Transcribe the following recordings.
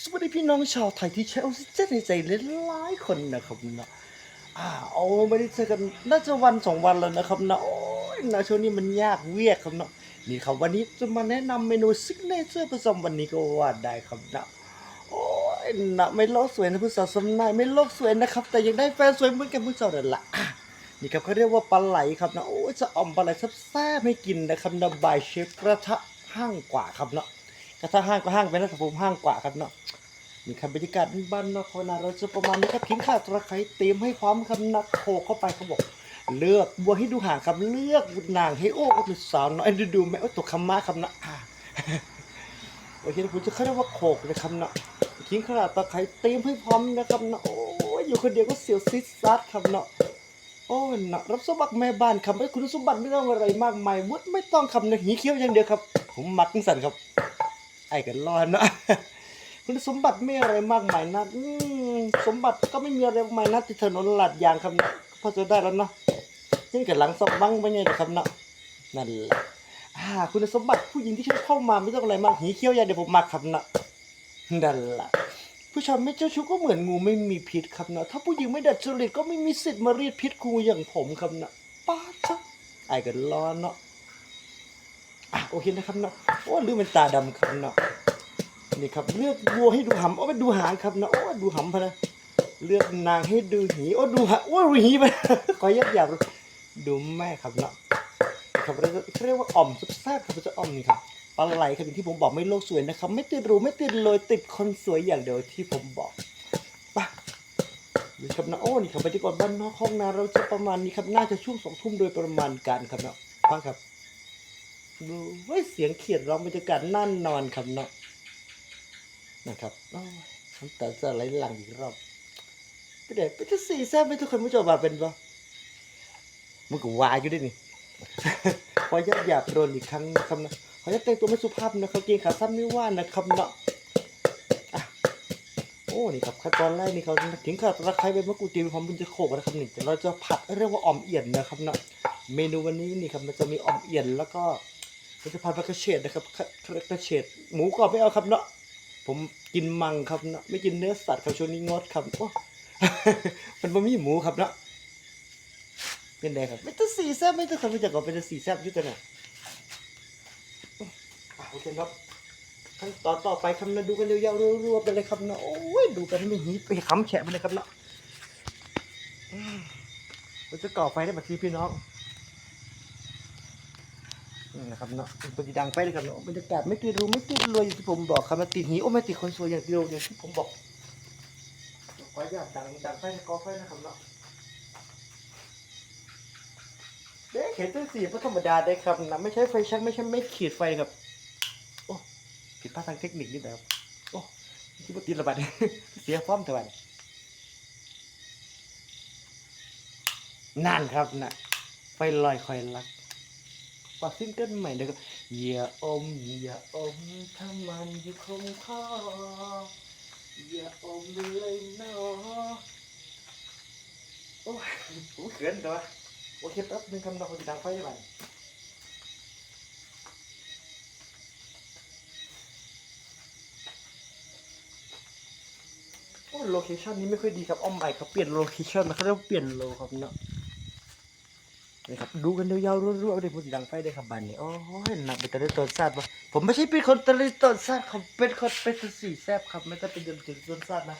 สวัสดีพี่น้องชาวไทยที่ใช้ออกซิเจนในใจหลายๆคนนะครับนะอ่าเอาไม่ได้เจอกันน่าจะวันสองวันแล้วนะครับนะโอ้ยนะช่วงนี้มันยากเวียกครับเนาะนี่ครับวันนี้จะมาแนะนำเมนูซิกเนเจอร์ประจำวันนี้ก็ว่าได้ครับนะโอ้ยนะไม่โลกสวยนะผู้สาวสำนายไม่โลกสวยนะครับ แต่ยังได้แฟนสวยเหมือนกันผู้สาวนั่นละนี่ครับเขาเรียกว่าปลาไหลครับนะโอ้ยจะอ่อมปลาไหลแซ่บๆให้กินนะครับนะบายเชฟกระทะห้างกว่าครับเนาะ กระทะห้างก็ห้างไปนะครับผมห้างกว่าครับเนาะนี่ครับบรรยากาศบ้านนอกนาเราจะประมาณนี้ครับขิงข่าตะไคร้เตรียมให้พร้อมครับนักโขเข้าไปเขาบอก เลือกบัวให้ดูห่างครับเลือกนางให้โอ้ก็เป็นสาวน้อยดูดูแม่โอ้ตัวคำมาครับนะอ่าโอเคผมจะเขาเรียกว่าโขกนะครับเนาะขิงข่าตะไคร้เตรียมให้พร้อมนะครับเนาะโอ้ยอยู่คนเดียวก็เสียวซิดซัดครับเนาะโอ้ยนะรับสมัครแม่บ้านครับไม่คุณสมบัติไม่ต้องอะไรมากมายวุฒิไม่ต้องคำนะหีเขี้ยวอย่างเดียวครับ ผมมักสันครับ ไอ้กันรอดนะคุณสมบัติไม่อะไรมากมายนะอืมสมบัติก็ไม่มีอะไรมากมายนะที่ถนนลาดยางครับนะพอจะได้แล้วเนาะยังกับหลังสบังไปไงนะครับเนาะนั่นแหละอ่าคุณสมบัติผู้หญิงที่เข้ามาไม่ต้องอะไรมากหีเขี้ยวย่าเดี๋ยวผมมักครับนะนั่นแหละผู้ชายไม่เจ้าชู้ก็เหมือนงูไม่มีพิษครับนะถ้าผู้หญิงไม่ดัดจริตก็ไม่มีสิทธิ์มาเรียดพิษงูอย่างผมครับนะป้าจ้ะไอ้กันร้อนเนาะ อะโอเคนะครับเนาะโอ้ลืมเป็นตาดำครับเนาะนี่ครับเลือกวัวให้ดูหำโอ้ไปดูหางครับเนาะโอ้ดูหำพะนะเลือกนางให้ดูหีโอ้ดูหางโอ้ดูหีไปขอยับยับดูแม่ครับเนาะครับเรียกว่าเรียกว่าอ่อมซุปแซ่บครับจะอ่อมนี่ครับปลาไหลครับอย่างที่ผมบอกไม่โลกสวยนะครับ ไม่ติดรูไม่ติดเลยติดคนสวยอย่างเดียวที่ผมบอกไปดูครับนะโอ้นี่ครับบรรยากาศบ้านนอกห้องนาเราจะประมาณนี้ครับน่าจะช่วงสองทุ่มโดยประมาณการครับเนาะฟังครับ ดูเฮ้ยเสียงเขียดร้องบรรยากาศนั่นนอนครับเนาะนะครับโอ้ยน้ำตาจะไหลหลังอีกรอบไปเด็กไปจะสี่แซ่บไม่ทุกคนผู้ชมว่าเป็นปะมันก็วายอยู่ด้วยนี่ขอยับหยาบโดนอีกครั้งนะครับนะขอจะแต่งตัวไม่สุภาพนะครับเกงขาสั้นไม่ว่านะครับเนาะอะโอ้นี่ครับขั้นตอนแรกนี่เขาถึงข่าตะไคร้ใบมะกรูดเตรียมพร้อมเป็นจะโขกนะครับนี่แต่เราจะผัดเรียกว่าอ่อมเอี่ยนนะครับเนาะเมนูวันนี้นี่ครับมันจะมีอ่อมเอี่ยนแล้วก็ เราจะผัดผักกระเฉดนะครับกระเฉดหมูกรอบไม่เอาครับเนาะผมกินมังครับเนาะไม่กินเนื้อสัตว์ครับช่วงนี้งดครับโอ้มันบะหมี่หมูครับเนาะเป็นไงครับไม่ต้องสีแซ่บไม่ต้องคนไม่จากก่อนเป็นสีแซ่บอยุ่แต่เนี่ยอะโอเคครับขั้นตอนต่อไปคำนะดูกันยาวๆรัวๆไปเลยครับนะโอ้ยดูกันให้ไม่หีไปขำแฉะไปเลยครับเนาะเราจะก่อไฟได้แบบที่พี่น้อง นี่นะครับเนาะปฏิดังไฟเลยครับเนาะบรรยากาศไม่ติดรูไม่ติดรวยอย่างที่ผมบอกครับมาติดหีโอ้ไม่ติดคนสวยอย่างเดียวอย่างที่ผมบอกขออนุญาตดังดังไฟกอไฟนะครับเนาะเด็กเห็นตัวสีก็ธรรมดาได้ครับนะไม่ใช่ไฟชักไม่ใช่ไม่ขีดไฟครับโอ้ผิดพลาดทางเทคนิคนิดเดียวโอ้คิดว่าตีระบาดเสียฟอร์มต่วันนั่นครับนะไฟลอยคอยรัก ฝากซิงเกิลใหม่เดี๋ยวก็อย่าอมอย่าอมถ้ามันอยู่คงคออย่าอมเลยเนาะโอ้ยผมเขินตัวโอเคแป๊บนึงคำนองคนดังไฟได้ไหมโอ้โลเคชันนี้ไม่ค่อยดีครับอ้อมใหม่ครับเปลี่ยนโลเคชันนะเขาเรียกเปลี่ยนโลครับเนาะ นี่ครับดูกันยาวๆรัวๆเลยวผมดังไฟได้ครับบันนี้โอ้ยหนักไปแต่ได้ต้นซาดปะผมไม่ใช่เป็นคนตะลิต้นซาดผมเป็นคนเป็นตะสีแซบครับไม่ต้องเป็นเดิมถึงต้นซาดนะ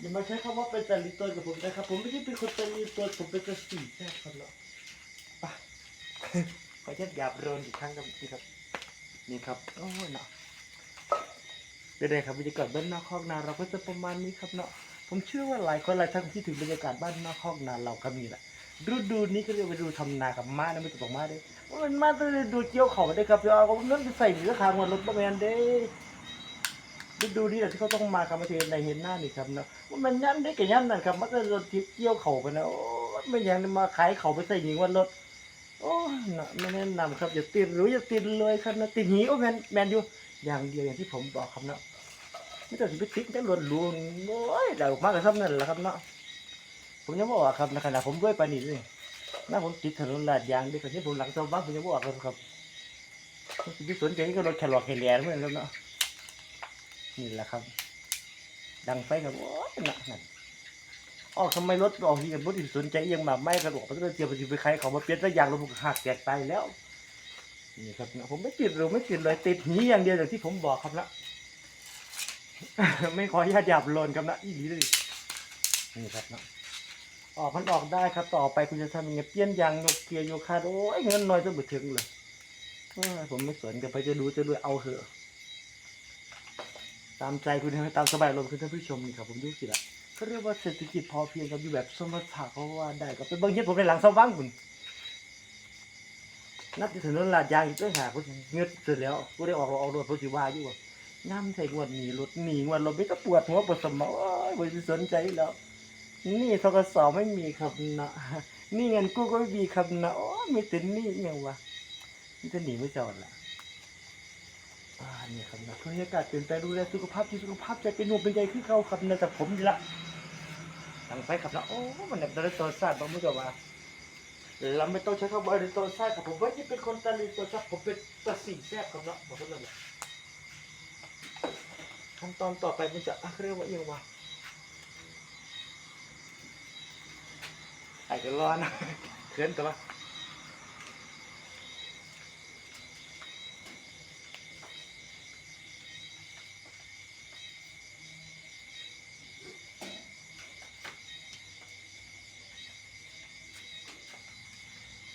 อย่ามาใช้คำว่าเป็นตะลิต้นกับผมนะครับผมไม่ใช่เป็นคนตะลิต้นผมเป็นตะสีแซบครับเนาะไปขอแค่หยาบโรนอีกครั้งครับนี่ครับนี่ครับโอ้ยเนาะเด็กๆครับบรรยากาศบ้านนอกคอกนาเราก็จะประมาณนี้ครับเนาะผมเชื่อว่าหลายคนหลายท่านคิดถึงบรรยากาศบ้านนอกคอกนาเราก็มีแหละ ฤดูนี้ก็เรียกว่าฤดูทำนากับม้านะไม่ต้องบอกม้าเด้ว่ามันมาต้องฤดูเกี่ยวเขาได้ครับเดี๋ยวเอาเงินไปใส่เหนือคางวันรถบ้างแมนเด้ฤดูนี้แหละที่เขาต้องมาครับมาเทในเห็นหน้านี่ครับเนาะว่ามันยันได้กับยันนั่นครับมันก็รถทิพย์เกี่ยวเขาไปนะโอ้ยไม่ยังมาขายเขาไปใส่หญิงวันรถโอ้ยน่ะไม่แนะนำครับอย่าติดหรืออย่าติดเลยครับนะติดหีโอ้แมนแมนอยู่อย่างเดียวอย่างที่ผมบอกครับเนาะไม่ต้องไปติด้ล้วนล้วนๆโอ้ยเดามากกับซ้ำนั่นแหละครับเนาะ ผมยังบอกว่าครับในขณะผมด้วยปานนี้เลยหน้าผมติดถนนลาดยางด้วยกันที่ผมหลังเสาบ้านผมยังบอกครับครับผมสิไปสนใจก็รถแคลอร์แคลร์เหมือนกันเนาะนี่แหละครับ ดังไฟครับโอ้ยหนักนั่นออกทำไมรถออกที่กันรถที่สนใจเอียงมาไม่กระโดดมันก็เตรียมไปไปใครเขามาเปลี่ยนสักอย่างรถมันก็หักแตกตายแล้วนี่ครับผมไม่ติดหรือไม่ติดเลยติดหนีอย่างเดียวอย่างที่ผมบอกครับนะไม่ขอญาตหยาบโลนครับนะอีหลีเลยนี่ครับนะ ออกมันออกได้ครับ ต่อไปคุณจะทำยังไงเปลี่ยนยางโยกเกียร์โยคาโอ้ยเงินน้อยจนบึถึงเลยผมไม่สนกันไปจะดูจะด้วยเอาเถอะ ตามใจคุณนะตามสบายลมคุณท่านผู้ชมนี่ครับผมดูสิละเขาเรียกว่าเศรษฐกิจพอเพียงครับอยู่แบบสมถะเพราะว่าได้ก็เป็นบางเฮ็ดผมในหลังสว่างคุณนับถึงนั้นลาดยางอีกด้วยหาคุณเงือดเสร็จแล้วกูได้ออกรถออกรถเพราะสิว่าอยู่ว่าย่ำใส่งวดหนีรถหนีงวดรถไม่ต้องปวดหัวปวดสมองโอ้ยไม่สนใจแล้ว นี่ทกสไม่มีครับนะนี่เงินกู้ก็ไม่มีครับนะโอ้มีแต่นี่ยังวะนี่จะหนีไม่จอดละอ่านี่ครับนะบรรยากาศเปลี่ยนแปลงดูแลสุขภาพที่สุขภาพใจเป็นหนุ่มเป็นใหญ่ขึ้นเขาครับนะแต่ผมดีละตั้งไฟครับนะโอ้มันแบบตะลิตัวซาดบางมื่อว่าเราไม่ต้องใช้คำว่าตะลิตัวซาดครับผมว่าที่เป็นคนตะลิตัวซาดผมเป็นตะสิ่งแซ่บครับนะบอกเลยขั้นตอนต่อไปมันจะอะเรียกว่าเอียงวะ ไอ้ก็ร้อนนะเขินกับว่า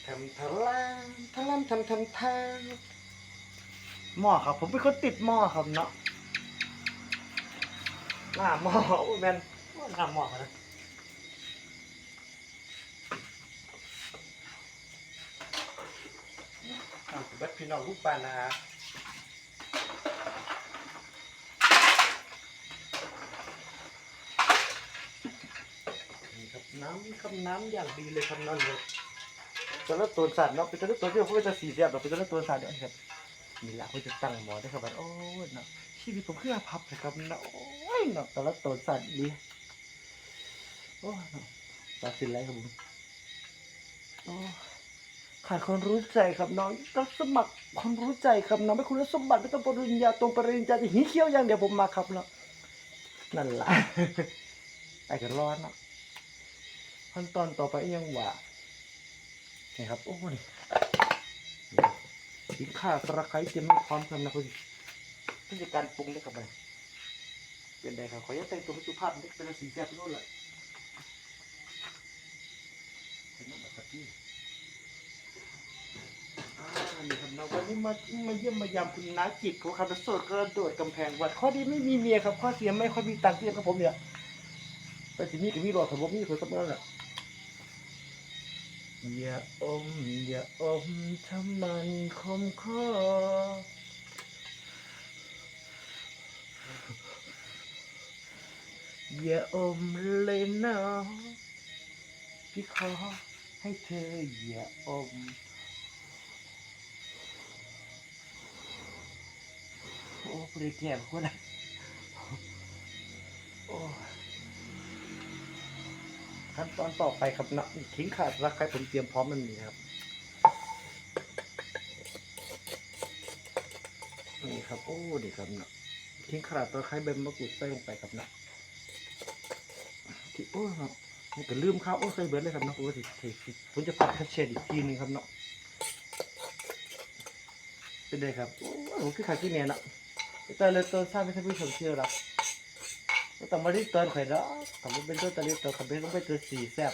ทำทะลามทะลามทำทำทางหม้อครับ ผมเป็นคนติดหม้อครับเนาะหน้าหม้อโอ้แมนหน้าหม้อนะอะเบัด พี่น้องลูกปลานานี่ครับน้ำครับน้ำอย่างดีเลยครับนั่นเลยตอนนั้นตัวสัตว์เนาะเป็นตอนนั้นตัวที่เขาจะสีเสียบเราเป็นตอนนั้นตัวสัตว์เนี่ยครับมีลักเขาจะตั้งหมอได้ครับโอ้ยเนาะชีวิตผมคืออาภัพเลยครับเนาะโอ้ยเนาะตอนนั้นตัวสัตว์ดีโอ้ยเนาะตัดสินไรครับผมโอ้ ขาดคนรู้ใจครับน้องต้องสมัครคนรู้ใจครับน้องไม่คุณสมบัติไม่ต้องปริญญาตรงปริญญาจะหีเขี้ยวอย่างเดียวผมมาครับเนาะนั่นแหละไอ้ก็ร้อนเนาะขั้นตอนต่อไปยังว่านี่ครับโอ้นี่สินค้าตะไคร้เตรียมพร้อมกันนะคุณนี่คือการปรุงได้กับมันเป็นไงครับขออนุญาตแต่งตัวให้สุภาพเป็นสีแซ่บโน่นแหละ ครับวันนี้มามาเยี่ยมมายามคุณน้าจิตของคาร์โสดกระโดดกำแพงวัด ข้อดีไม่มีเมียครับ ข้อเสียไม่ค่อยมีตังค์เทียบกับผมเนี่ยแต่ทีนี้ก็มีรอดกับผมนี่คือสักเมื่อไหร่อย่าอม อย่าอมทำมันคมคออย่าอมเลยนะพี่ขอให้เธออย่าอม โอ้ปรียแก่คนละโอ้ขั้นตอนต่อไปครับนะทิ้งขาดรักใครผมเตรียมพร้อมมันมีครับนี่ครับโอ้ดีครับนะทิ้งขาดตะไคร้ใบมะกรูดใส่ลงไปครับนะที่โอ้เนาะนี่ก็ลืมข้าวโอ้ใส่เบิร์ดเลยครับนะโอ้สิสิสิผมจะผัดคัชเชดอีกทีนึงครับเนาะเป็นไงครับโอ้ผมคือขาขี้เนี่ยนะ แต่เลยตัวทราบไม่ใช่ผู้ชมเชื่อหรอกก็ต้องมารีบเตือนข่อยเนาะถ้ามันเป็นตัวตะลิตัวขับเป็นต้องไปตัวสีแซ่บ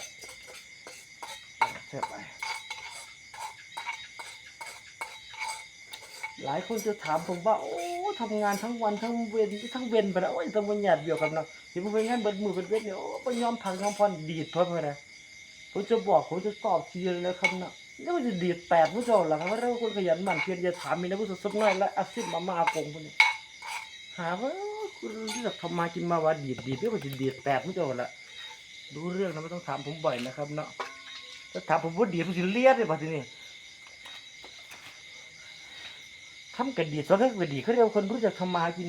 แซ่บไปหลายคนจะถามผมว่าโอ้ทำงานทั้งวันทั้งเวนทั้งเวนไปแล้วโอ้ยต้องวันหยาดเดียวกันเนาะที่ผมไปงานเบิดมือเบิดเวนเนี่ยโอ้ไปยอมพังยอมพรดีดเพิ่มเลยนะผมจะบอกผมจะตอบทีเลยครับเนาะแล้วมันจะดีดแปดผู้ชมหรอครับว่าเราคนขยันหมั่นเพียรอย่าถามมีนะผู้สดสดน้อยและอาซิบมามาอากงพวกนี้ หาว่าคุณรู้จักทำมากินมาว่าดีดดีดเรียกว่าจะดีดแปดไม่จบละรู้เรื่องนะไม่ต้องถามผมบ่อยนะครับ เนาะถ้าถามผมว่าดีดผมจะเลียดเลยป่ะทีนี้ทำกันดีดสอนกันดีดเขาเรียกว่าคนรู้จักทำมากิน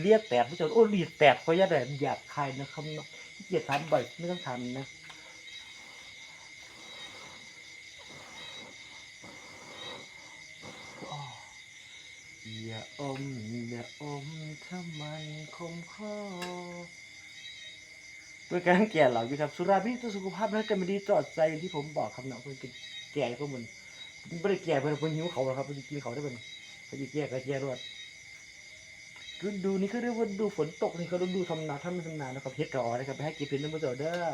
เลียดแตกไม่จบโอ้ดีดแตกเพราะยาแต่หยาบคายนะครับเนาะขี้เกียจถามบ่อยไม่ต้องถามนะ อ้ออย่าออมอย่าอมถ้ามันคมคอด้วยการแก่เหล่าอยู่ครับ สุราพิษต่อสุขภาพและจะไม่ดีต่อใจอย่างที่ผมบอกครับเนาะเพื่อนเป็นแก่พวกมันไม่ได้แก่เพื่อนเพื่อนหิวเขาหรอกครับเพื่อนกินเขาได้เป็นเพื่อนแก่ก็แก่รวดฤดูนี้เขาเรียกว่าดูฝนตกนี่เขาฤดูทำนาทำทำนานะครับเฮ็ดกระออนะครับไปให้เก็บเพชรน้ำมันเจอเด้อ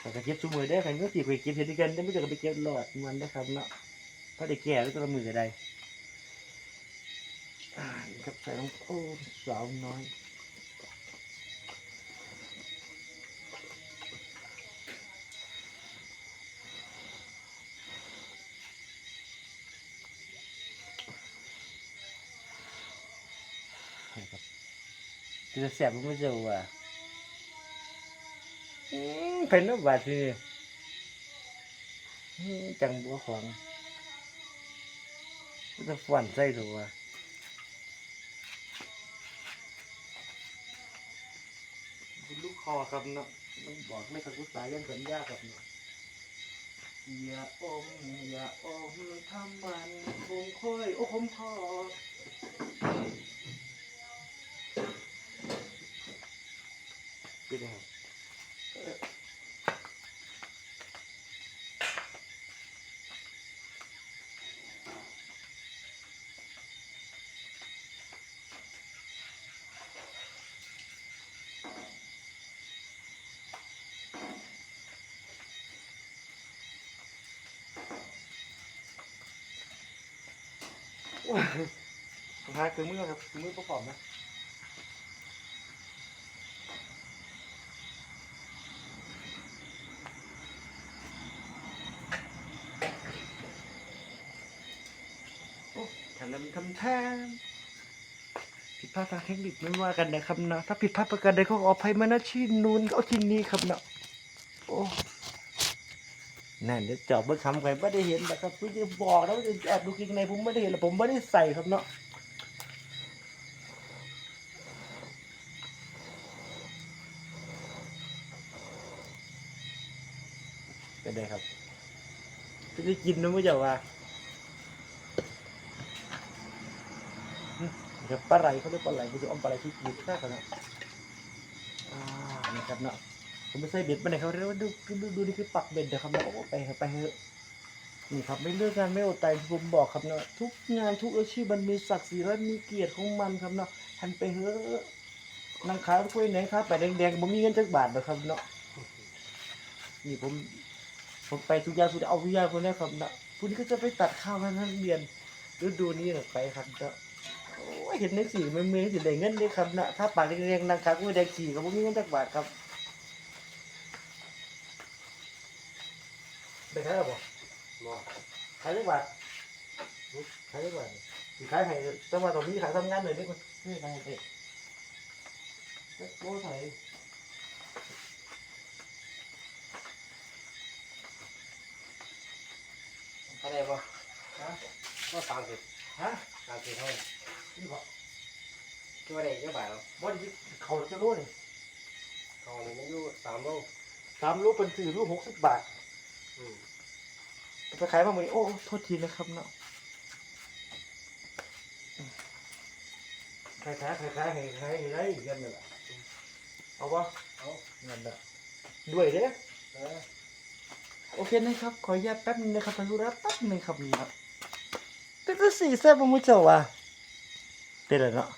แต่ก็เก็บซุ้มมือได้ใครเมื่อตีไปเก็บเพชรด้วยกันได้ไม่เจอก็ไปเก็บหลอดมันได้ครับเนาะถ้าได้แก่แล้วก็ละมือก็ได้ อ่านี่ครับใส่ลงโอ้สาวน้อยจะแสบมันไม่เจอว่ะเป็นน้ำบาดที่จังบัวของจะฝันใส่ถูกว่ะ พ่อครับเนาะมันบอกไม่ทันกุศลยังสัญญากับเนาะอย่าอมอย่าอมทำมันคงค่อยโอ้คมพอเป็นไงครับว้าว สุดท้ายคือมือครับคือมือประกอบนะโอ้ทำแล้วมันทำแทนผิดพลาดทางเทคนิคไม่ว่ากันนะครับเนาะถ้าผิดพลาดประการใดก็ขออภัยมาณที่นู้นก็เอาที่นี้ครับเนาะ นั่นเดี๋ยวจอบเบิ้งคำไปไม่ได้เห็นนะครับพี่จะบอกแล้วจะแอบดูกิงในผมไม่ได้เห็นหรอกผมไม่ได้ใส่ครับเนาะเป็นไงครับจะได้กินนะไม่เจ้าว่าอืมเดี๋ยวปลาไหลเขาเรียกปลาไหลคุณจะเอาปลาไหลที่กินแค่กันนะอ่านี่ครับเนาะ ผมไม่ใส่เบ็ดมาไหนเขาเรียกว่าดูดูดูดูนี่คือปักเบ็ดเดี๋ยวครับเนาะโอ้ไปไปเถอะนี่ครับไม่เลือกงานไม่อดตายที่ผมบอกครับเนาะทุกงานทุกอาชีพมันมีศักดิ์ศรีและมีเกียรติของมันครับเนาะทันไปเถอะนางขายกล้วยไหนครับไปแดงๆผมมีเงินจักบาทนะครับเนาะนี่ผมผมไปทุกอย่างสุดเอาวิญญาณคนนี้ครับนะพรุ่งนี้ก็จะไปตัดข้าวให้นักเรียนฤดูนี้นะไปครับจะโอ้ยเห็นในสีมันมือสิได้เงินเลยครับนะถ้าปากเรียงๆนะครับก็ได้ขี่ก็บ่มีเงินจักบาทครับ ไปขายหรอบ่บ่ขายจักบาทขายจักบาทสิขายให้แต่ว่าตอนนี้ขายทำงานเลยเด้คนนี่ขายให้เด็กโอ้ไทยอะไรบ่ฮะก็สามสิบฮะสามสิบเท่าไหร่นี่บ่คิดว่าได้เยอะไปแล้วบ่ได้เขาจะรู้นี่เขานี่มันอยู่สามโลสามลูกเป็นสี่ลูกหกสิบบาทอืม ไปขายมาเมื่อนี้โอ้โทษทีนะครับเนาะขายขายขายขายให้ขายได้อีกกันเลยล่ะเอาวะเอาเงินละด้วยเด้อโอเคนะครับ ขออนุญาตแป๊บนึงนะครับทางธุระแป๊บนึงครับนี่ครับเป็นก็สี่แซ่บมั้งเจ้าวะเป็นไรเนาะ